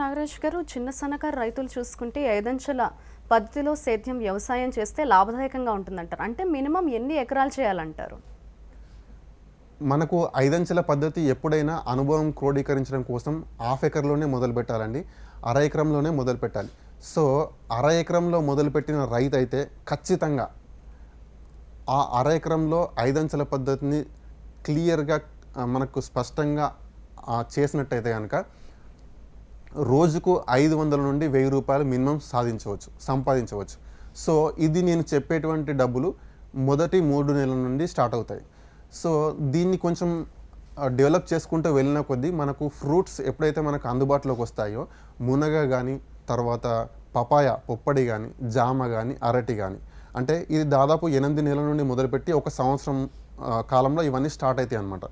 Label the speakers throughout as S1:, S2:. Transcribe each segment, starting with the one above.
S1: నాగరాజ్ గారు చిన్న సన్నకారు రైతులు చూసుకుంటే ఐదంచెల పద్ధతిలో సేద్యం వ్యవసాయం చేస్తే లాభదాయకంగా ఉంటుందంటారు. అంటే మినిమం ఎన్ని ఎకరాలు చేయాలంటారు?
S2: మనకు ఐదంచెల పద్ధతి ఎప్పుడైనా అనుభవం క్రోడీకరించడం కోసం హాఫ్ ఎకర్లోనే మొదలు పెట్టాలండి. అర ఎకరంలోనే మొదలు పెట్టాలి. సో అర ఎకరంలో మొదలుపెట్టిన రైతు అయితే ఖచ్చితంగా ఆ అర ఎకరంలో ఐదంచెల పద్ధతిని క్లియర్గా మనకు స్పష్టంగా చేసినట్టయితే కనుక రోజుకు ఐదు వందల నుండి వెయ్యి రూపాయలు మినిమం సాధించవచ్చు సంపాదించవచ్చు. సో ఇది నేను చెప్పేటువంటి డబ్బులు మొదటి మూడు నెలల నుండి స్టార్ట్ అవుతాయి. సో దీన్ని కొంచెం డెవలప్ చేసుకుంటూ వెళ్ళిన కొద్దీ మనకు ఫ్రూట్స్ ఎప్పుడైతే మనకు అందుబాటులోకి వస్తాయో మునగ కానీ తర్వాత పపాయ పొప్పడి కానీ జామ కానీ అరటి కానీ అంటే ఇది దాదాపు ఎనిమిది నెలల నుండి మొదలుపెట్టి ఒక సంవత్సరం కాలంలో ఇవన్నీ స్టార్ట్ అవుతాయి అన్నమాట.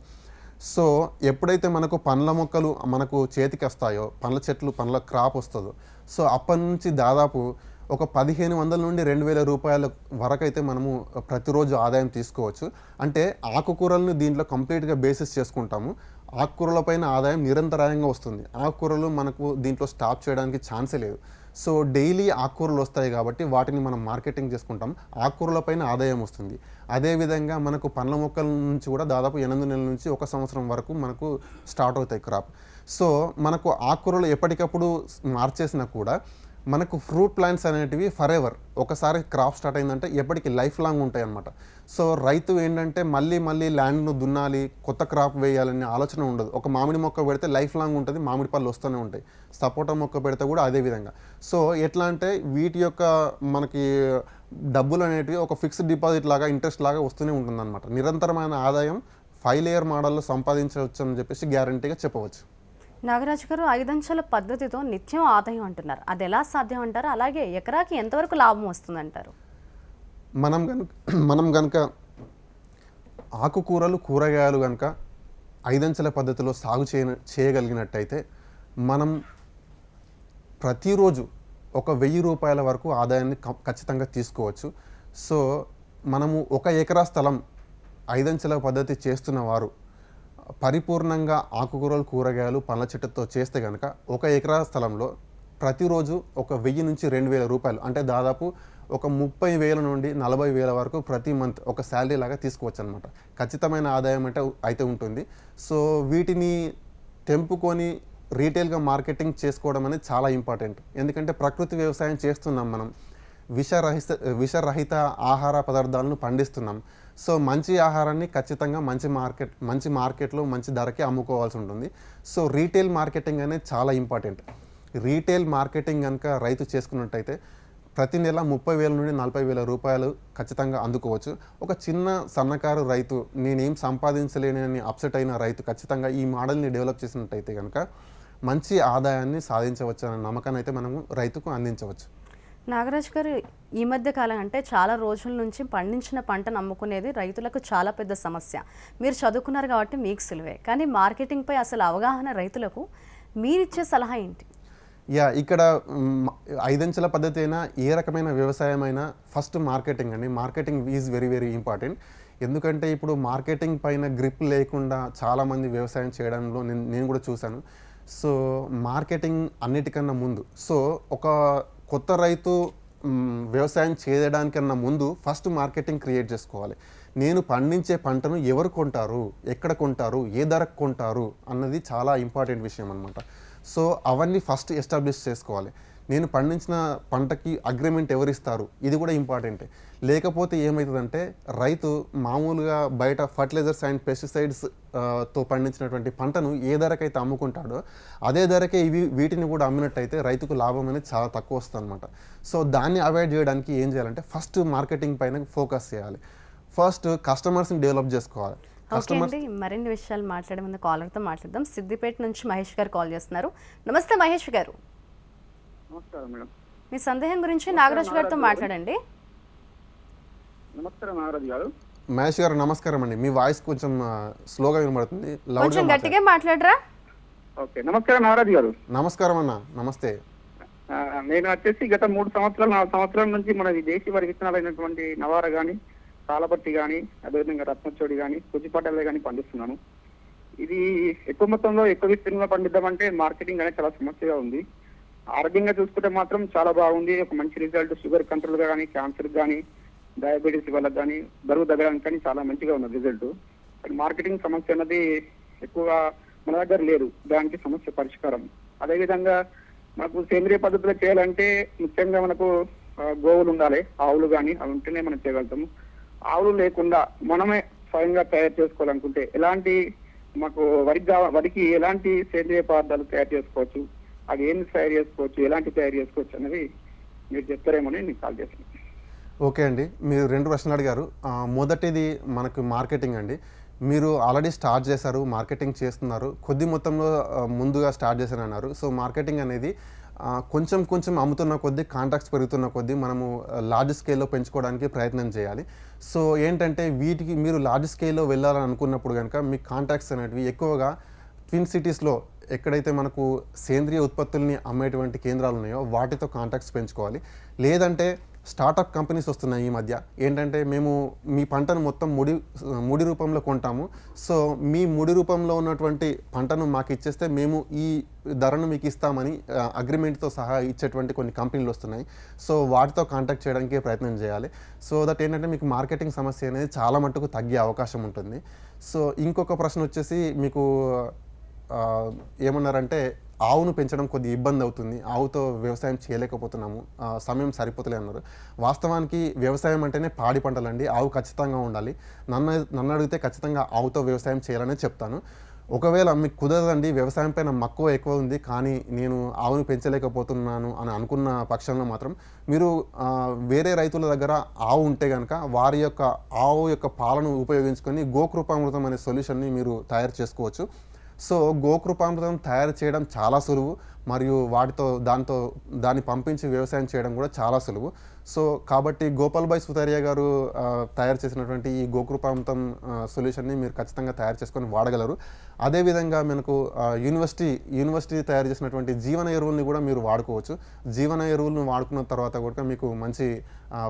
S2: సో ఎప్పుడైతే మనకు పండ్ల మొక్కలు మనకు చేతికి వస్తాయో పండ్ల చెట్లు పండ్ల క్రాప్ వస్తుందో సో అప్పటి నుంచి దాదాపు ఒక పదిహేను వందల నుండి రెండు వేల రూపాయల వరకు అయితే మనము ప్రతిరోజు ఆదాయం తీసుకోవచ్చు. అంటే ఆకుకూరలను దీంట్లో కంప్లీట్గా బేసిస్ చేసుకుంటాము. ఆకుకూరలపైన ఆదాయం నిరంతరాయంగా వస్తుంది. ఆకుకూరలు మనకు దీంట్లో స్టాప్ చేయడానికి ఛాన్సే లేదు. సో డైలీ ఆకుకూరలు వస్తాయి కాబట్టి వాటిని మనం మార్కెటింగ్ చేసుకుంటాం. ఆకుకూరల పైన ఆదాయం వస్తుంది. అదేవిధంగా మనకు పండ్ల మొక్కల నుంచి కూడా దాదాపు ఎనిమిది నెలల నుంచి ఒక సంవత్సరం వరకు మనకు స్టార్ట్ అవుతాయి క్రాప్. సో మనకు ఆకుకూరలు ఎప్పటికప్పుడు మార్చేసినా కూడా మనకు ఫ్రూట్ ప్లాంట్స్ అనేటివి ఫర్ ఎవర్ ఒకసారి క్రాప్ స్టార్ట్ అయిందంటే ఎప్పటికీ లైఫ్ లాంగ్ ఉంటాయి అన్నమాట. సో రైతు ఏంటంటే మళ్ళీ మళ్ళీ ల్యాండ్ను దున్నాలి కొత్త క్రాప్ వేయాలనే ఆలోచన ఉండదు. ఒక మామిడి మొక్క పెడితే లైఫ్ లాంగ్ ఉంటుంది మామిడి పళ్ళు వస్తూనే ఉంటాయి. సపోటా మొక్క పెడితే కూడా అదే విధంగా. సో ఎట్లా అంటే వీటి యొక్క మనకి డబ్బులు అనేటివి ఒక ఫిక్స్డ్ డిపాజిట్ లాగా ఇంట్రెస్ట్ లాగా వస్తూనే ఉంటుందన్నమాట. నిరంతరమైన ఆదాయం ఫైవ్ లేయర్ మోడల్లో సంపాదించవచ్చు అని చెప్పేసి గ్యారంటీగా చెప్పవచ్చు.
S1: నాగరాజు గారు ఐదంచెల పద్ధతితో నిత్యం ఆదాయం అంటున్నారు. అది ఎలా సాధ్యం అంటారు? అలాగే ఎకరాకి ఎంతవరకు లాభం వస్తుందంటారు?
S2: మనం కనుక మనం కనుక ఆకుకూరలు కూరగాయలు కనుక ఐదంచెల పద్ధతిలో సాగు చేయ చేయగలిగినట్టయితే మనం ప్రతిరోజు ఒక వెయ్యి రూపాయల వరకు ఆదాయాన్ని క- ఖచ్చితంగా తీసుకోవచ్చు. సో మనము ఒక ఎకరా స్థలం ఐదంచెల పద్ధతి చేస్తున్న వారు పరిపూర్ణంగా ఆకుకూరలు కూరగాయలు పండ్ల చెట్టుతో చేస్తే కనుక ఒక ఎకరా స్థలంలో ప్రతిరోజు ఒక వెయ్యి నుంచి రెండు వేల రూపాయలు అంటే దాదాపు ఒక ముప్పై వేల నుండి నలభై వేల వరకు ప్రతి మంత్ ఒక శాలరీ లాగా తీసుకోవచ్చు అనమాట ఖచ్చితమైన ఆదాయం అంటే అయితే ఉంటుంది. సో వీటిని తెంపుకొని రీటైల్గా మార్కెటింగ్ చేసుకోవడం అనేది చాలా ఇంపార్టెంట్. ఎందుకంటే ప్రకృతి వ్యవసాయం చేస్తున్నాం మనం. విషరహిత విషరహిత ఆహార పదార్థాలను పండిస్తున్నాం. సో మంచి ఆహారాన్ని ఖచ్చితంగా మంచి మార్కెట్ మంచి మార్కెట్లో మంచి ధరకే అమ్ముకోవాల్సి ఉంటుంది. సో రీటైల్ మార్కెటింగ్ అనేది చాలా ఇంపార్టెంట్. రీటైల్ మార్కెటింగ్ కనుక రైతు చేసుకున్నట్టయితే ప్రతి నెల ముప్పై వేల నుండి నలభై వేల రూపాయలు ఖచ్చితంగా అందుకోవచ్చు. ఒక చిన్న సన్నకారు రైతు నేనేం సంపాదించలేనని అప్సెట్ అయిన రైతు ఖచ్చితంగా ఈ మోడల్ని డెవలప్ చేసినట్టయితే కనుక మంచి ఆదాయాన్ని సాధించవచ్చు అనే నమ్మకాన్ని అయితే మనము రైతుకు అందించవచ్చు.
S1: నాగరాజ్ గారు ఈ మధ్య కాలం అంటే చాలా రోజుల నుంచి పండించిన పంటను అమ్ముకునేది రైతులకు చాలా పెద్ద సమస్య. మీరు చదువుకున్నారు కాబట్టి మీకు సులువే. కానీ మార్కెటింగ్పై అసలు అవగాహన రైతులకు మీరిచ్చే సలహా ఏంటి?
S2: యా ఇక్కడ ఐదంచెల పద్ధతి అయినా ఏ రకమైన వ్యవసాయం అయినా ఫస్ట్ మార్కెటింగ్ అండి. Marketing is very very important. ఎందుకంటే ఇప్పుడు మార్కెటింగ్ పైన గ్రిప్ లేకుండా చాలామంది వ్యవసాయం చేయడంలో నేను నేను కూడా చూశాను. సో మార్కెటింగ్ అన్నిటికన్నా ముందు. సో ఒక కొత్త రైతు వ్యవసాయం చేయడానికన్నా ముందు ఫస్ట్ మార్కెటింగ్ క్రియేట్ చేసుకోవాలి. నేను పండించే పంటను ఎవరు కొంటారు? ఎక్కడ కొంటారు? ఏ ధరకు కొంటారు? అన్నది చాలా ఇంపార్టెంట్ విషయం అనమాట సో అవన్నీ ఫస్ట్ ఎస్టాబ్లిష్ చేసుకోవాలి. నేను పండించిన పంటకి అగ్రిమెంట్ ఎవరు ఇస్తారు ఇది కూడా ఇంపార్టెంటే. లేకపోతే ఏమవుతుందంటే రైతు మామూలుగా బయట ఫర్టిలైజర్స్ అండ్ పెస్టిసైడ్స్తో పండించినటువంటి పంటను ఏ ధరకైతే అమ్ముకుంటాడో అదే ధరకే ఇవి వీటిని కూడా అమ్మినట్టయితే రైతుకు లాభం అనేది చాలా తక్కువ వస్తుంది అనమాట సో దాన్ని అవాయిడ్ చేయడానికి ఏం చేయాలంటే ఫస్ట్ మార్కెటింగ్ పైన ఫోకస్ చేయాలి. ఫస్ట్ కస్టమర్స్ని డెవలప్ చేసుకోవాలి.
S1: ఓకే అండి మరిన్ని విషయాలు మాట్లాడే ముందు కాలర్తో మాట్లాడదాం. సిద్దిపేట నుంచి మహేష్ గారు కాల్ చేస్తున్నారు. నమస్తే మహేష్ గారు.
S3: నమస్కారం మేడం.
S1: మీ సందేహం గురించి నాగరాజు గారితో మాట్లాడండి.
S3: నమస్కారం నాగరాజు గారు.
S2: మహేష్ గారు నమస్కారం అండి. మీ వాయిస్ కొంచెం స్లోగా వినబడుతుంది. లౌడ్గా
S1: కొంచెం గట్టిగా మాట్లాడరా?
S3: ఓకే నమస్కారం నాగరాజు గారు.
S2: నమస్కారం అన్న నమస్తే.
S3: నేను వచ్చేసి గత మూడు సంవత్సరాలు నాలుగు సంవత్సరాల నుంచి మన విదేశీ వరి విత్తనాలైనటువంటి నవార గాని తాళపట్టి గాని అదేవిధంగా రత్నచోడి గాని కుచిపట్టలే గాని పండిస్తున్నాను. ఇది ఎక్కువ మొత్తంలో ఎక్కువ విస్తీర్ణంలో పండిద్దామంటే మార్కెటింగ్ అనేది చాలా సమస్యగా ఉంది. ఆరోగ్యంగా చూసుకుంటే మాత్రం చాలా బాగుంది. ఒక మంచి రిజల్ట్ షుగర్ కంట్రోల్ కానీ క్యాన్సర్ కానీ డయాబెటీస్ వల్ల కానీ బరువు తగ్గడానికి కానీ చాలా మంచిగా ఉన్నది రిజల్ట్ మార్కెటింగ్ సమస్య అన్నది ఎక్కువగా మన దగ్గర లేదు. దానికి సమస్య పరిష్కారం. అదేవిధంగా మనకు సేంద్రియ పద్ధతిలో చేయాలంటే ముఖ్యంగా మనకు గోవులు ఉండాలి. ఆవులు కానీ అవి ఉంటేనే మనం చేయగలుగుతాము. ఆవులు లేకుండా మనమే స్వయంగా తయారు చేసుకోవాలనుకుంటే ఎలాంటి మాకు వరికి వరికి ఎలాంటి సేంద్రియ పదార్థాలు తయారు చేసుకోవచ్చు? అది ఏం తయారు చేసుకోవచ్చు ఎలాంటి తయారు చేసుకోవచ్చు అనేది మీరు చెప్తారేమో నేను కాల్ చేశాను.
S2: ఓకే అండి. మీరు రెండు ప్రశ్నలు అడిగారు. మొదటిది మనకు మార్కెటింగ్ అండి. మీరు ఆల్రెడీ స్టార్ట్ చేశారు మార్కెటింగ్ చేస్తున్నారు. కొద్ది మొత్తంలో ముందుగా స్టార్ట్ చేశారన్నారు సో మార్కెటింగ్ అనేది కొంచెం కొంచెం అమ్ముతున్న కొద్దీ కాంటాక్ట్స్ పెరుగుతున్న కొద్దీ మనము లార్జ్ స్కేల్లో పెంచుకోవడానికి ప్రయత్నం చేయాలి. సో ఏంటంటే వీటికి మీరు లార్జ్ స్కేల్లో వెళ్ళాలని అనుకున్నప్పుడు కనుక మీ కాంటాక్ట్స్ అనేటివి ఎక్కువగా ట్విన్ సిటీస్లో ఎక్కడైతే మనకు సేంద్రియ ఉత్పత్తుల్ని అమ్మేటువంటి కేంద్రాలు ఉన్నాయో వాటితో కాంటాక్ట్స్ పెంచుకోవాలి. లేదంటే స్టార్టప్ కంపెనీస్ వస్తున్నాయి ఈ మధ్య. ఏంటంటే మేము మీ పంటను మొత్తం ముడి ముడి రూపంలో కొంటాము. సో మీ ముడి రూపంలో ఉన్నటువంటి పంటను మాకు ఇచ్చేస్తే మేము ఈ ధరను మీకు ఇస్తామని అగ్రిమెంట్తో సహా ఇచ్చేటువంటి కొన్ని కంపెనీలు వస్తున్నాయి. సో వాటితో కాంటాక్ట్ చేయడానికి ప్రయత్నం చేయాలి. సో దట్ ఏంటంటే మీకు మార్కెటింగ్ సమస్య అనేది చాలా మట్టుకు తగ్గే అవకాశం ఉంటుంది. సో ఇంకొక ప్రశ్న వచ్చేసి మీకు ఏమన్నారంటే ఆవును పెంచడం కొద్ది ఇబ్బంది అవుతుంది. ఆవుతో వ్యవసాయం చేయలేకపోతున్నాము. సమయం సరిపోతలే అన్నారు. వాస్తవానికి వ్యవసాయం అంటేనే పాడి పంటలండి. ఆవు ఖచ్చితంగా ఉండాలి. నన్ను నన్ను అడిగితే ఖచ్చితంగా ఆవుతో వ్యవసాయం చేయాలనే చెప్తాను. ఒకవేళ మీకు కుదరదండి వ్యవసాయం పైన మక్కువ ఎక్కువ ఉంది కానీ నేను ఆవును పెంచలేకపోతున్నాను అని అనుకున్న పక్షంలో మాత్రం మీరు వేరే రైతుల దగ్గర ఆవు ఉంటే కనుక వారి యొక్క ఆవు యొక్క పాలను ఉపయోగించుకొని గోకృపామృతం అనే సొల్యూషన్ని మీరు తయారు చేసుకోవచ్చు. సో గోకృపామృతం తయారు చేయడం చాలా సులువు. మరియు వాటితో దాంతో దాన్ని పంపించి వ్యవసాయం చేయడం కూడా చాలా సులువు. సో కాబట్టి గోపాల్బాయ్ సుతారియా గారు తయారు చేసినటువంటి ఈ గోకృపాంతం సొల్యూషన్ని మీరు ఖచ్చితంగా తయారు చేసుకొని వాడగలరు. అదేవిధంగా మనకు యూనివర్సిటీ యూనివర్సిటీ తయారు చేసినటువంటి జీవన ఎరువుల్ని కూడా మీరు వాడుకోవచ్చు. జీవన ఎరువులను వాడుకున్న తర్వాత కూడా మీకు మంచి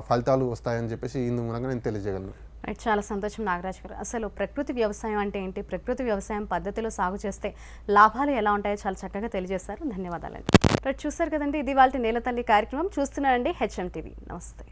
S2: ఫలితాలు వస్తాయని చెప్పేసి ఇందు మూలంగా నేను తెలియజేయగలను.
S1: రైట్ చాలా సంతోషం నాగరాజ్ గారు. అసలు ప్రకృతి వ్యవసాయం అంటే ఏంటి? ప్రకృతి వ్యవసాయం పద్ధతిలో సాగు చేస్తే లాభాలు ఎలా ఉంటాయో చాలా చక్కగా తెలియజేశారు. ధన్యవాదాలండి. చూసారు చూశారు కదండి ఇది వాళ్ళ నేల తల్లి కార్యక్రమం. చూస్తున్నారండి హెచ్ఎం టీవీ. నమస్తే.